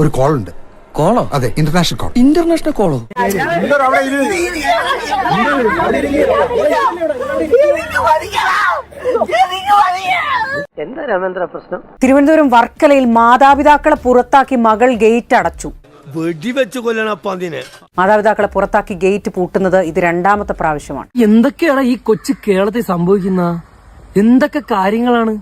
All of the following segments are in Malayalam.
ഒരു കോൾ ഉണ്ട്. കോളോ അതെ ഇന്റർനാഷണൽ കോൾ ഇന്റർനാഷണൽ കോളോ എന്താ രാമേന്ദ്ര പ്രശ്നം? തിരുവനന്തപുരം വർക്കലയിൽ മാതാപിതാക്കളെ പുറത്താക്കി മകൾ ഗേറ്റ് അടച്ചു. വെടിവെച്ച് മാതാപിതാക്കളെ പുറത്താക്കി ഗേറ്റ് പൂട്ടുന്നത് ഇത് രണ്ടാമത്തെ പ്രാവശ്യമാണ്. എന്തൊക്കെയാണ് ഈ കൊച്ചു കേരളത്തിൽ സംഭവിക്കുന്ന? എന്തൊക്കെ കാര്യങ്ങളാണ്?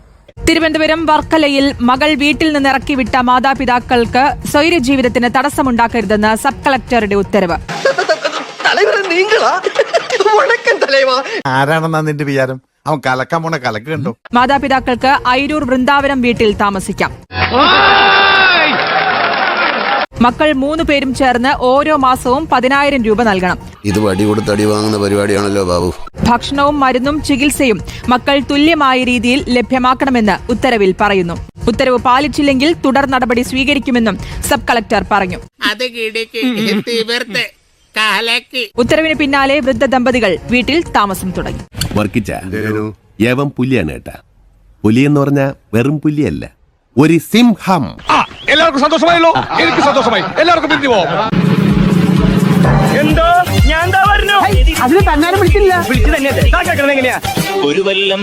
തിരുവനന്തപുരം വർക്കലയിൽ മകൾ വീട്ടിൽ നിന്ന് ഇറക്കിവിട്ട മാതാപിതാക്കൾക്ക് സ്വൈര്യ ജീവിതത്തിന് തടസ്സമുണ്ടാക്കരുതെന്ന് സബ് കളക്ടറുടെ ഉത്തരവ്. നിന്റെ വിചാരം? അവൻ കലക്ക് കണ്ടോ? മാതാപിതാക്കൾക്ക് ഐരൂർ വൃന്ദാവനം വീട്ടിൽ താമസിക്കാം. മക്കൾ മൂന്ന് പേരും ചേർന്ന് ഓരോ മാസവും പതിനായിരം രൂപ നൽകണം. ഇത് വടി കൊടുത്ത് അടി വാങ്ങുന്ന പരിപാടിയാണല്ലോ ബാബു. ഭക്ഷണവും മരുന്നും ചികിത്സയും മക്കൾ തുല്യമായ രീതിയിൽ ലഭ്യമാക്കണമെന്ന് ഉത്തരവിൽ പറയുന്നു. ഉത്തരവ് പാലിച്ചില്ലെങ്കിൽ തുടർ നടപടി സ്വീകരിക്കുമെന്നും സബ് കളക്ടർ പറഞ്ഞു. ഉത്തരവിന് പിന്നാലെ വൃദ്ധ ദമ്പതികൾ വീട്ടിൽ താമസം തുടങ്ങി. പുലിയാണ് കേട്ടാ പുലി എന്ന് പറഞ്ഞ വെറും പുലിയല്ല. ഒരു സിംഹം. എല്ലാവർക്കും സന്തോഷമായല്ലോ. എനിക്ക് സന്തോഷമായി. എല്ലാവർക്കും പിരിഞ്ഞു പോവാം. എന്തോ? ഞാൻ പറഞ്ഞു? അതിന് തന്നാലും വിളിച്ചില്ല. വിളിച്ചു തന്നെയാ ഒരു കൊല്ലം